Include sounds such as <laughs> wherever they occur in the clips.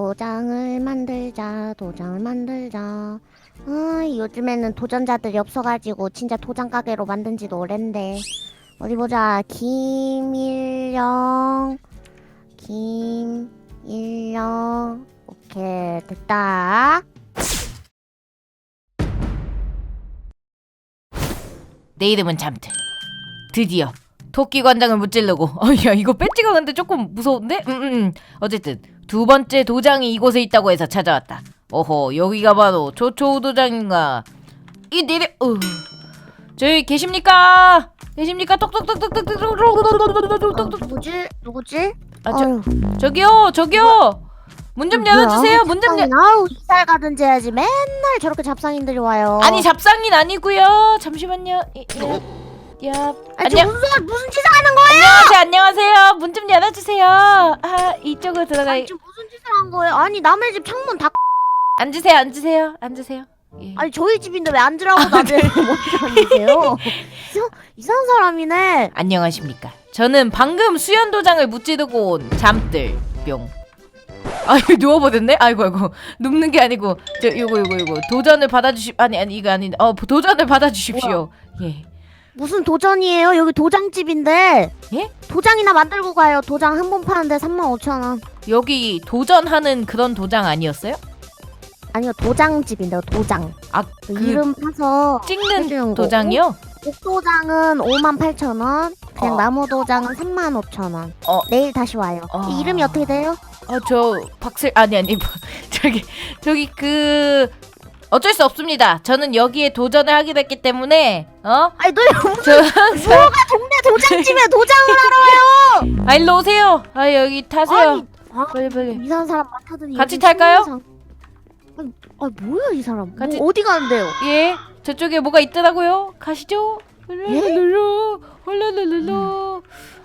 도장을 만들자, 도장을 만들자. 아, 요즘에는 도전자들이 없어가지고 진짜 도장 가게로 만든 지도 오랜데. 어디 보자. 김일령. 김일령. 오케이, 됐다. 내 이름은 잠들. 드디어 토끼 관장을 무찌르고. <laughs> 어야 이거 배지가 근데 조금 무서운데? 음, 음. 어쨌든 두 번째 도장이 이곳에 있다고 해서 찾아왔다. 어허 여기가 바로 조초우 도장인가? 이 내려. 어. 저기 계십니까? 계십니까? 어, 똑똑똑똑똑똑똑똑똑똑똑. 누구지? 누구지? 아, 저, 아유, 저기요 저기요. 문 좀 뭐야? 열어주세요. 문 좀 열. 아우, 이살 가든지 해야지. 맨날 저렇게 잡상인들이 와요. 아니 잡상인 아니고요. 잠시만요. 이- 이- 야. 아니, 안녕. 저 무슨, 무슨 짓을 하는 거예요? 안녕하세요. 안녕하세요. 문 좀 열어주세요. 아 이쪽으로 들어가. 아니, 지금 무슨 짓을 한 거예요? 아니, 남의 집 창문 다 앉으세요. 앉으세요. 앉으세요. 예. 아니 저희 집인데 왜 앉으라고 나한테 먼저 앉으세요? <laughs> 이상, 이상한 사람이네. 안녕하십니까. 저는 방금 수연 도장을 무찌르고 온 잠들 뿅. 아이고 누워버렸네. 아이고 아이고 눕는 게 아니고 저 요거 요거 요거 도전을 받아주시 아니 아니 이거 아닌데 어 도전을 받아주십시오. 예. 무슨 도전이에요? 여기 도장집인데. 예? 도장이나 만들고 가요. 도장 한 번 파는데 35,000원. 여기 도전하는 그런 도장 아니었어요? 아니요, 도장집인데요. 도장. 아그그 이름 파서 찍는 해주는. 도장이요? 옥도장은 58,000원. 그냥 어. 나무 도장은 35,000원. 어. 내일 다시 와요. 어. 이 이름이 어떻게 돼요? 아 저 박슬 아니 아니 뭐, <laughs> 저기 저기 그 어쩔 수 없습니다. 저는 여기에 도전을 하게 됐기 때문에 어? 아니 너 무슨 <laughs> 뭐가 동네 도장집에 <laughs> 도장을 하러 와요? 아 일로 오세요. 아 여기 타세요. 아니, 아, 빨리 빨리. 이상한 사람 많다더니 같이 탈까요? 아니, 아 뭐야 이 사람? 같이- 뭐 어디 가는데요? 예 저쪽에 뭐가 있더라고요. 가시죠. 예? 룰루루 홀루루루루.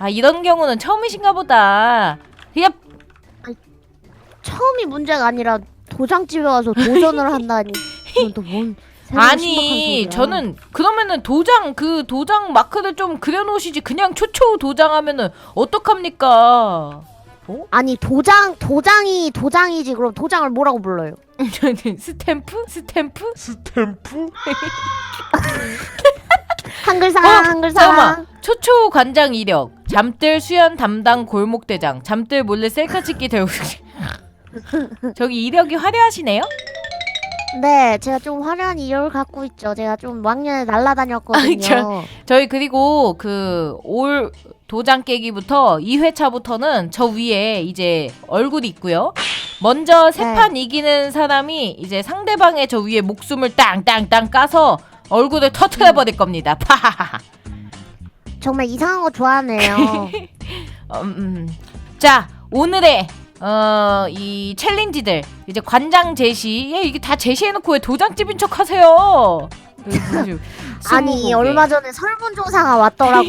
아 이런 경우는 처음이신가 보다. 그냥 처음이 문제가 아니라 도장집에 와서 도전을 <laughs> 한다니. 이건 또뭔 아니 저는 그러면은 도장 그 도장 마크를 좀 그려놓으시지 그냥 초초 도장하면은 어떡합니까? 아니 도장 도장이 도장이지 그럼 도장을 뭐라고 불러요? <laughs> 스탬프? 스탬프? 스탬프? <laughs> 한글상 어, 한글상. 잠깐만 초초 관장 이력 잠들 수연 담당 골목 대장 잠들 몰래 셀카 찍기 대우 <laughs> 저기 이력이 화려하시네요? 네, 제가 좀 화려한 이력을 갖고 있죠. 제가 좀 왕년에 날라다녔거든요. 저희 그리고 그 올 도장 깨기부터 2회차부터는 저 위에 이제 얼굴이 있고요. 먼저 세 네. 판 이기는 사람이 이제 상대방의 저 위에 목숨을 땅땅땅 까서 얼굴을 터트려 버릴 겁니다. 정말 이상한 거 좋아하네요. <laughs> 음, 음. 자 오늘의 어 이 챌린지들 이제 관장 제시 예 이게 다 제시해놓고 왜 도장집인 척 하세요? <laughs> 아니 얼마 전에 설문조사가 왔더라고.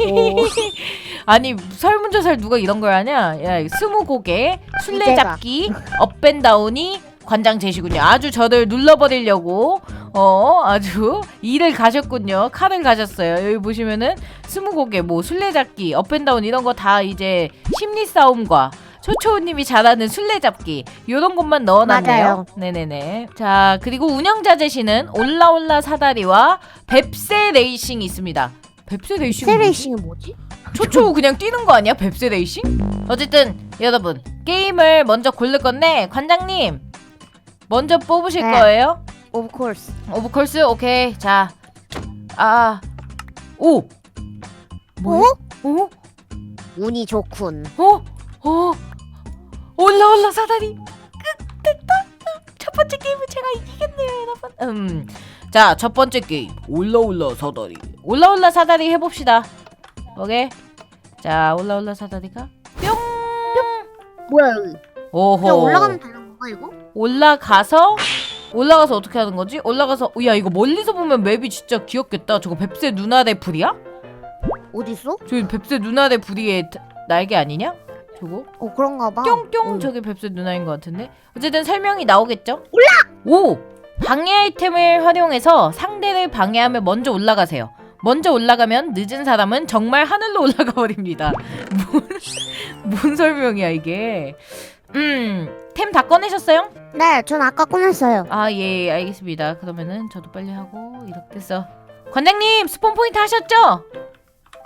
<laughs> 아니 설문조사를 누가 이런 걸 하냐? 야 스무고개 술래잡기 업앤다운이 관장 제시군요. 아주 저를 눌러버리려고 어 아주 <laughs> 일을 가셨군요. 칼을 가셨어요. 여기 보시면은 스무고개 뭐 술래잡기 업앤다운 이런 거 다 이제 심리 싸움과 초초우님이 잘하는 술래잡기 요런 것만 넣어놨네요. 맞아요. 네네네. 자 그리고 운영자 제시는 올라올라 사다리와 뱁새 레이싱이 있습니다. 뱁새 레이싱 세레이싱은 뭐지? 초초 그냥 뛰는 거 아니야? 뱁새 레이싱? 어쨌든 여러분 게임을 먼저 고를 건데 관장님 먼저 뽑으실 네. 거예요? Of course. 오브 콜스 오케이 자 아. 오. 어? 오? 운이 좋군. 어? 어? 올라 올라 사다리. 끝 됐다. 첫 번째 게임은 제가 이기겠네요, 여러분. 음. 자, 첫 번째 게임. 올라 올라 사다리. 올라 올라 사다리 해 봅시다. 오케이. 자, 올라 올라 사다리가 뿅. 뭐야 여기? 오호. 그냥 올라가면 되는 건가 이거? 올라가서 올라가서 어떻게 하는 거지? 올라가서 어, 야 이거 멀리서 보면 맵이 진짜 귀엽겠다. 저거 뱁새 누나대 불이야? 어딨어? 저기 뱁새 누나대 불이의 다- 날개 아니냐? 저거? 어 그런가 봐. 뿅뿅 응. 저게 뱁새 누나인 것 같은데 어쨌든 설명이 나오겠죠? 올라! 오! 방해 아이템을 활용해서 상대를 방해하며 먼저 올라가세요. 먼저 올라가면 늦은 사람은 정말 하늘로 <laughs> 올라가 버립니다. 뭔, 뭔 설명이야 이게? 음템 다 꺼내셨어요? 네, 전 아까 꺼냈어요. 아 예 알겠습니다 그러면은 저도 빨리 하고 이렇게 해서 관장님 스폰 포인트 하셨죠?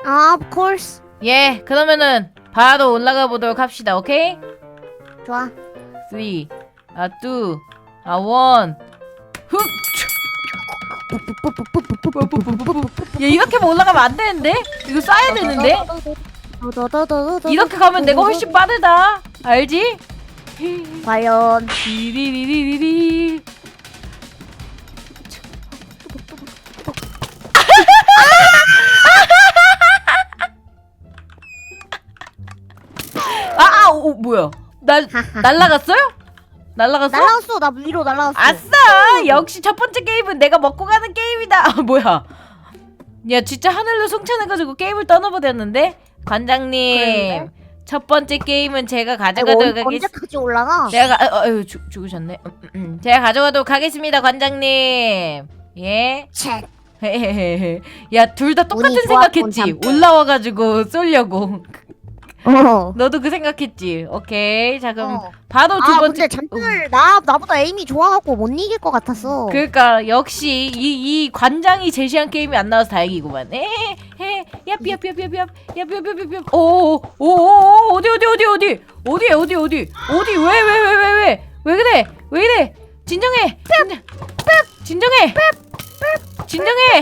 아, of course. 예 그러면은 바로 올라가 보도록 합시다 오케이? 좋아. 3 아, 2 아, 1 훅! 야 이렇게만 올라가면 안 되는데? 이거 쌓아야 되는데? 이렇게 가면 내가 훨씬 빠르다 알지? 과연 리리리리리리 뭐야? 날 날라갔어요? 날라갔어? 날라갔어. 나 위로 날라갔어. 아싸! 역시 첫 번째 게임은 내가 먹고 가는 게임이다. <laughs> 아, 뭐야? 야, 진짜 하늘로 승천해가지고 게임을 떠나버렸는데? 관장님, 그러는데? 첫 번째 게임은 제가 가져가도록 언- 하겠습니다. 언제까지 올라가? 제가 가, 어, 어휴, 죽, 죽으셨네. 음, 음, 음. 제가 가져가도록 하겠습니다, 관장님. 예. 쳇. 헤헤헤헤. 야, 둘 다 똑같은 운이 좋았군, 생각했지. 잠깐. 올라와가지고 쏠려고. 어. 너도 그 생각했지. 오케이. 자, 그럼 어. 바로 두 아 번째. 근데 잠들 나 나보다 에임이 좋아갖고 못 이길 것 같았어. 그러니까 역시 이, 이 관장이 제시한 게임이 안 나와서 다행이구만. 에헤, 야삐. 오오오오 어디 어디 어디 어디 어디 어디 어디 어디 왜 왜 왜 왜 왜 왜 그래 왜 이래 진정해 진정 진정해 진정해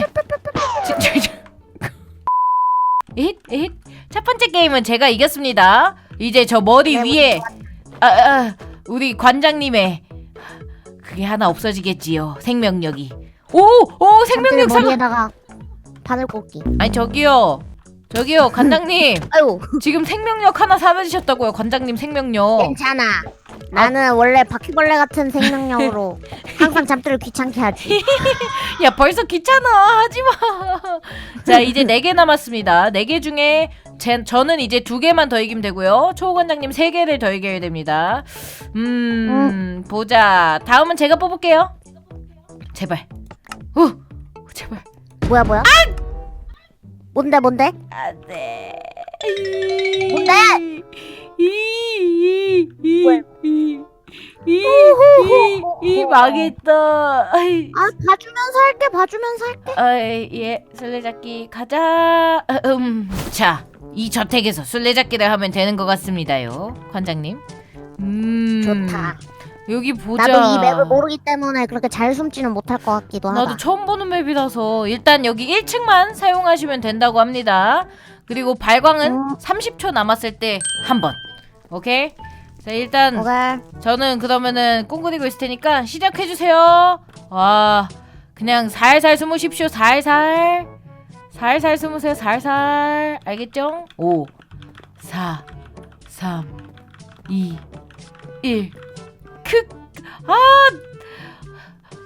진정 에잇 에잇 첫 번째 게임은 제가 이겼습니다. 이제 저 머리 네, 위에 아, 아 우리 관장님의 그게 하나 없어지겠지요 생명력이 오 오 생명력 잠들 상승 머리에다가 바늘 꽂기. 아니 저기요 저기요 <laughs> 관장님 아유 지금 생명력 하나 사라지셨다고요 관장님 생명력 괜찮아. 나는 원래 바퀴벌레 같은 생명력으로 <laughs> 항상 잠들을 귀찮게 하지. <laughs> 야 벌써 귀찮아 하지 마 자 이제 네 개 남았습니다. 네 개 중에 제, 저는 이제 두 개만 더 이기면 되고요. 초 관장님 세 개를 더 이겨야 됩니다. 음 보자. 다음은 제가 뽑을게요. 제발. 후 제발. 뭐야 뭐야? 뭔데 뭔데? 안돼 뭔데? 뭐야? 이이 이 이 망했다 아이, 아 봐주면서 할게 봐주면서 할게. 아이, 예 술래잡기 가자 음, 자 이 저택에서 술래잡기를 하면 되는 것 같습니다요 관장님 음 좋다. 여기 보자 나도 이 맵을 모르기 때문에 그렇게 잘 숨지는 못할 것 같기도 하다. 나도 처음 보는 맵이라서 일단 여기 1층만 사용하시면 된다고 합니다. 그리고 발광은 어. 30초 남았을 때 한 번. 오케이? 자 일단 오케이. 저는 그러면은 꽁그리고 있을 테니까 시작해 주세요. 와 그냥 살살 숨으십시오. 살살 살살 숨으세요. 살살 알겠죠? 5 4 3 2 1 크! 아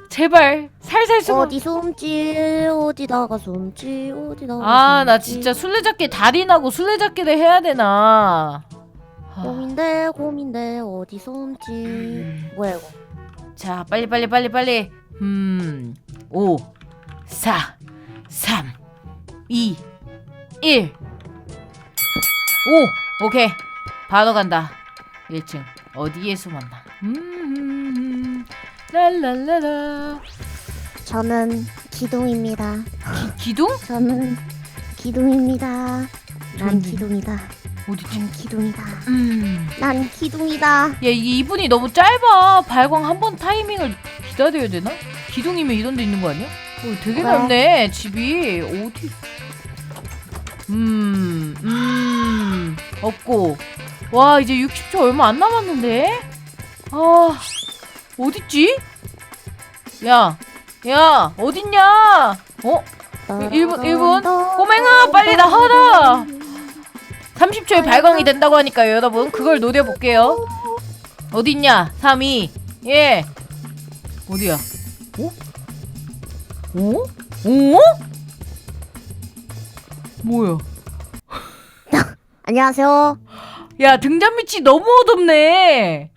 제발 살살 숨어 어디 숨지 어디다가 숨지 어디다가 아 나 숨지. 진짜 술래잡기 달이 나고 술래잡기를 해야 되나 아, 고민돼 고민돼. 어디 숨지? 음. 뭐야 이거? 자 빨리 빨리 빨리 빨리. 음 5 4 3 2 1 5 오케이. 바로 간다. 1층. 어디에 숨었나? 음 랄랄라라. 저는 기둥입니다. 기, 기둥? 저는 기둥입니다. 난. 기둥이다 어디지? 난 기둥이다 음 난 기둥이다 야 이게 이분이 너무 짧아 발광 한 번 타이밍을 기다려야 되나? 기둥이면 이런 데 있는 거 아니야? 어, 되게 그래. 넓네 집이 어디 음, 음 없고 와 이제 60초 얼마 안 남았는데 아 어딨지? 야, 야 어딨냐? 어? 일본- 일본? 꼬맹아, 빨리 나와라! 30초에 발광이 된다고 하니까요 여러분 그걸 노려볼게요 어딨냐 3, 2예 어디야 어? 어? 어? 뭐야 <laughs> 안녕하세요 야 등잔 밑이 너무 어둡네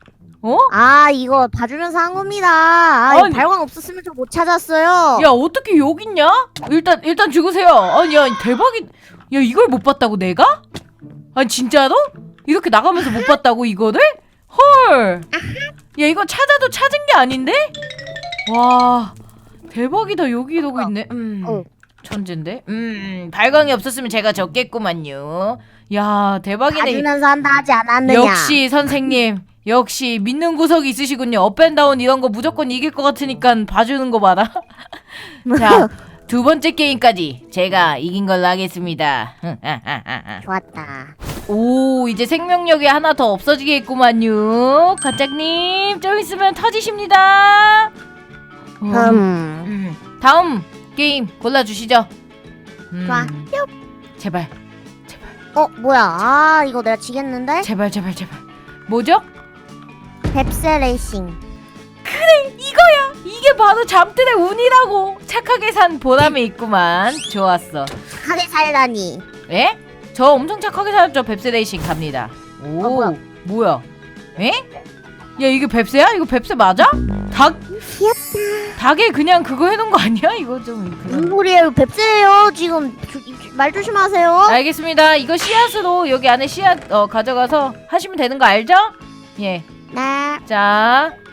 어? 아 이거 봐주면서 한 겁니다 아 아니. 발광 없었으면 좀못 찾았어요 야 어떻게 여기 있냐? 일단 일단 죽으세요 아니 야 대박이 야 이걸 못 봤다고 내가? 아니 진짜로? 이렇게 나가면서 못 봤다고 이거를? 헐. 야 이거 찾아도 찾은 게 아닌데? 와 대박이다 여기 이러고 있네. 음. 어. 천재인데? 음, 발광이 없었으면 제가 졌겠구만요. 야, 대박이네. 봐주면서 한다 하지 않았느냐 역시 선생님. 역시 믿는 구석이 있으시군요. 업앤다운 이런 거 무조건 이길 것 같으니까 봐주는 거 봐라. <laughs> 자, 두 번째 게임까지 제가 이긴 걸로 하겠습니다. 좋았다 오, 이제 생명력이 하나 더 없어지겠구만요. 가짝님, 좀 있으면 터지십니다. 어, 음 음, 다음 게임 골라주시죠. 음, 좋아 제발, 어 뭐야 아 이거 내가 지겠는데 제발, 제발, 제발. 뭐죠? 뱁새 레이싱 이게 바로 잠들의 운이라고. 착하게 산 보람이 있구만. 좋았어. 하게 살다니 에? 저 엄청 착하게 살았죠. 뱁새레이싱 갑니다. 오, 아, 뭐야? 뭐야? 에? 야 이게 뱁새야? 이거 뱁새 맞아? 닭 귀엽다 닭에 그냥 그거 해놓은 거 아니야? <laughs> 이거 좀 무슨 그런. 소리예요 뱁새예요 지금 조, 말 조심하세요 알겠습니다. 이거 씨앗으로 여기 안에 씨앗 어, 가져가서 하시면 되는 거 알죠? 예. 네 자,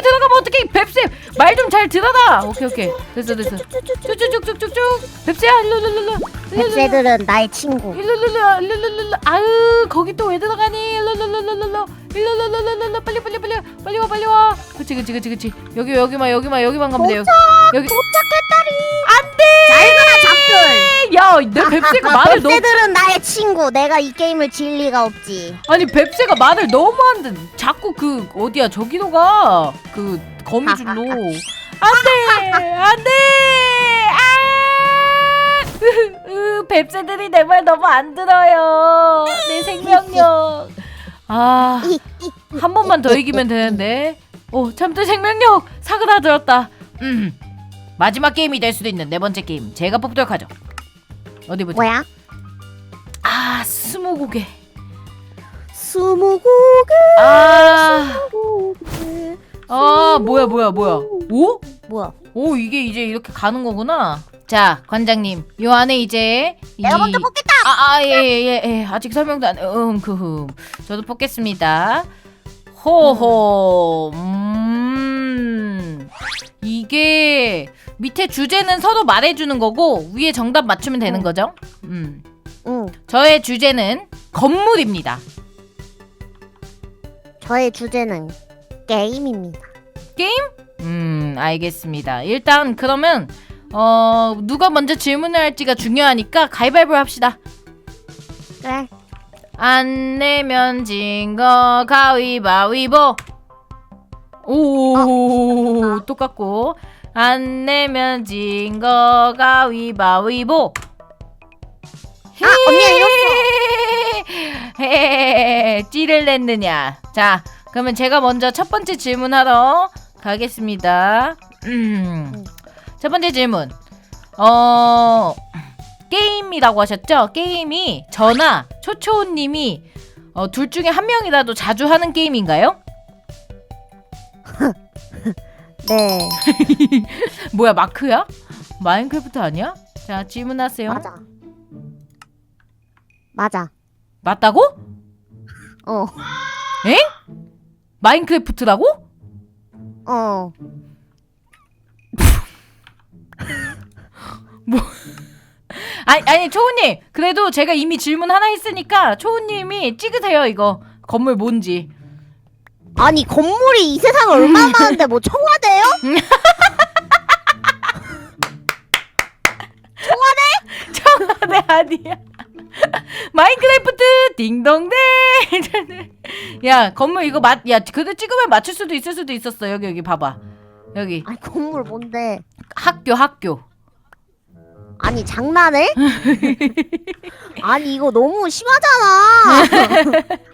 거기 들어가면 어떡해, 뱁새. 말 좀 잘 들어라. 오케이, 오케이. 됐어, 됐어. 쭉쭉쭉쭉쭉쭉 뱁새야 일로 일로 뱁새들은 나의 친구 일로 일로 일로 일로 일로 일로 아유 거기 또 왜 들어가니 일로 일로 일로 일로 일로 일로 일로 일로 일로 일로 빨리 빨리 빨리 빨리 와 빨리 와 그치 그치 그치 그치 여기 여기만 여기만 여기만 가면 돼요 여기 잘 가라 잡들 야내 뱁새가 말을 너무 뱁새들은 나의 친구. 내가 이 게임을 질 리가 없지. 아니 뱁새가 말을 너무 한데 자꾸 그 어디야 저기로가? 그 거미줄로. <laughs> 안돼! 안돼! 아! <laughs> 으, 뱁새들이 내 말 너무 안 들어요. 내 생명력. 아 한 번만 더 이기면 되는데. 오, 참들 생명력 사그라들었다. 음. 마지막 게임이 될 수도 있는 네 번째 게임. 제가 뽑도록 하죠. 어디 보자. 뭐야? 아, 스무고개. 스무고개 아, 스무고개 아, 뭐야, 뭐야, 뭐야. 오? 뭐야? 오, 이게 이제 이렇게 가는 거구나. 자, 관장님. 요 안에 이제 내가 이- 먼저 뽑겠다. 아, 아, 예, 예, 예, 예. 아직 설명도 안, 음, 그, 흠. 저도 뽑겠습니다. 호호, 음. 이게 밑에 주제는 서로 말해주는 거고 위에 정답 맞추면 되는 어. 거죠? 음. 응. 저의 주제는 건물입니다. 저의 주제는 게임입니다. 음, 알겠습니다. 일단 그러면 어 누가 먼저 질문을 할지가 중요하니까 가위바위보 합시다. 그래. 안 내면 진 거 가위바위보. 오, 똑같고. 안 내면 진 거 가위바위보. 아, 이겼어. 헤, 찌를 냈느냐. 자, 그러면 제가 먼저 첫 번째 질문하러 가겠습니다. 음. 첫 번째 질문. 어, 게임이라고 하셨죠? 게임이 저나 초초우님이 어, 둘 중에 한 명이라도 자주 하는 게임인가요? 네. <laughs> 뭐야 마크야? 마인크래프트 아니야? 자 질문하세요. 맞아. 맞아. 맞다고? 어. 에? 마인크래프트라고? 어. <laughs> 아니 아니 초우님 그래도 제가 이미 질문 하나 했으니까 초우님이 찍으세요 이거 건물 뭔지. 아니 건물이 이 세상에 얼마나 많은데 뭐 청와대요? <laughs> 네 아니야. <laughs> 마인크래프트 딩동댕. <laughs> 야 건물 이거 맞 야 그래도 찍으면 맞출 수도 있을 수도 있었어 여기 여기 봐봐 여기 아니 건물 뭔데? 학교 학교 아니 장난해? <laughs> 아니 이거 너무 심하잖아.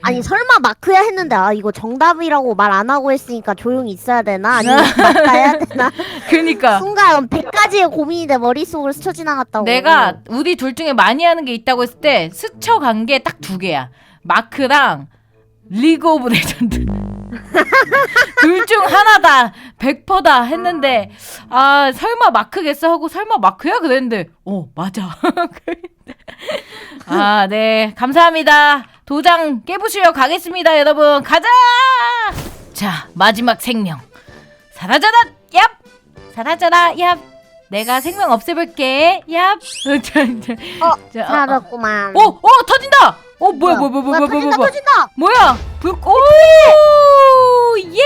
아니 설마 마크야 했는데 아 이거 정답이라고 말 안 하고 했으니까 조용히 있어야 되나? 아니면 <laughs> 맞다야 되나? 그니까 순간 100가지의 고민이 내 머릿속으로 스쳐 지나갔다고. 내가 우리 둘 중에 많이 하는 게 있다고 했을 때 스쳐간 게 딱 두 개야. 마크랑 리그 오브 레전드. <laughs> 둘 중 하나다. 100%다 했는데 아, 설마 마크겠어 하고 설마 마크야 그랬는데 어, 맞아. <laughs> 아, 네. 감사합니다. 도장 깨부수려 가겠습니다, 여러분. 가자! 자, 마지막 생명. 사라져라! 얍! 사라져라! 얍! 내가 생명 없애볼게. 얍! <laughs> 자, 어, 자, 어, 살았구만. 어, 어, 터진다! 어, 뭐야, 뭐야, 뭐야, 뭐야, 뭐야, 터진다 뭐야. 터진다. 뭐야? 불, 오! 예!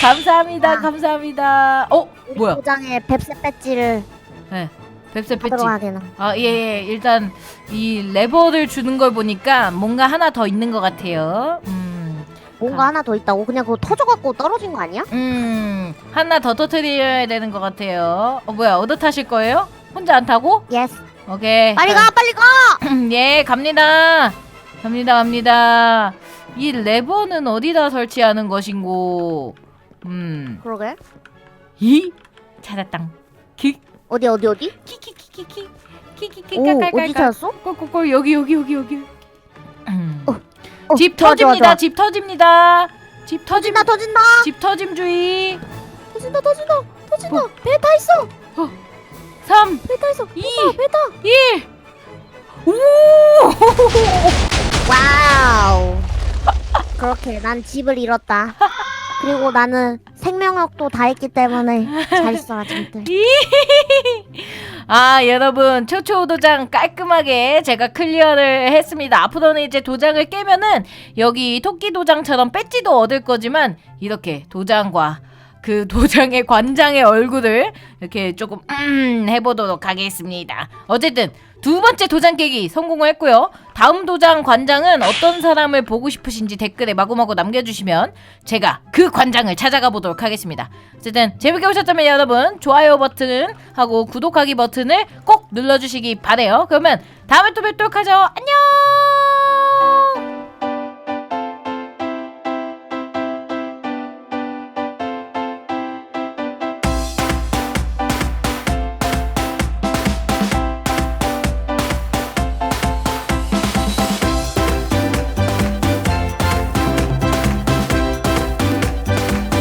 감사합니다, 아. 감사합니다. 어, 뭐야? 도장에 뱁새 배지를 네. 뱁새 패치. 받으러 가야 되나? 아, 예, 예. 일단 이 레버를 주는 걸 보니까 뭔가 하나 더 있는 것 같아요. 음, 뭔가 가- 하나 더 있다고 그냥 그거 터져갖고 떨어진 거 아니야? 음, 하나 더 터트려야 되는 것 같아요. 어, 뭐야? 얻어 타실 거예요? 혼자 안 타고? 예스. 오케이. 빨리 가 빨리 가. <clears throat> 예, 갑니다. 갑니다, 갑니다. 이 레버는 어디다 설치하는 것인고? 음, 그러게. 이 찾았당. 키, 어디 어디 어디? 키키키키키, 키키키, 오. 어디 찾았어? 꼴꼴꼴 여기 여기 여기 여기. 음. <clears throat> 어, 집 좋아, 좋아, 터집니다. 좋아. 집 터집니다. 집 터짐. 터진다 터진다 집 터짐 주의. 터진다 터진다 터진다 뭐? 배타 있어 3배타 있어 2배 타. 1 오! 와우. 그렇게 난 집을 잃었다. 그리고 나는 생명력도 다 했기 때문에 잘 있어라 짐들. 아 여러분 초초 도장 깔끔하게 제가 클리어를 했습니다 앞으로는 이제 도장을 깨면은 여기 토끼 도장처럼 배지도 얻을 거지만 이렇게 도장과 그 도장의 관장의 얼굴을 이렇게 조금 음 해보도록 하겠습니다 어쨌든 두 번째 도장 깨기 성공을 했고요 다음 도장 관장은 어떤 사람을 보고 싶으신지 댓글에 마구마구 남겨주시면 제가 그 관장을 찾아가 보도록 하겠습니다 어쨌든 재밌게 보셨다면 여러분 좋아요 버튼 하고 구독하기 버튼을 꼭 눌러주시기 바래요. 그러면 다음에 또 뵙도록 하죠. 안녕.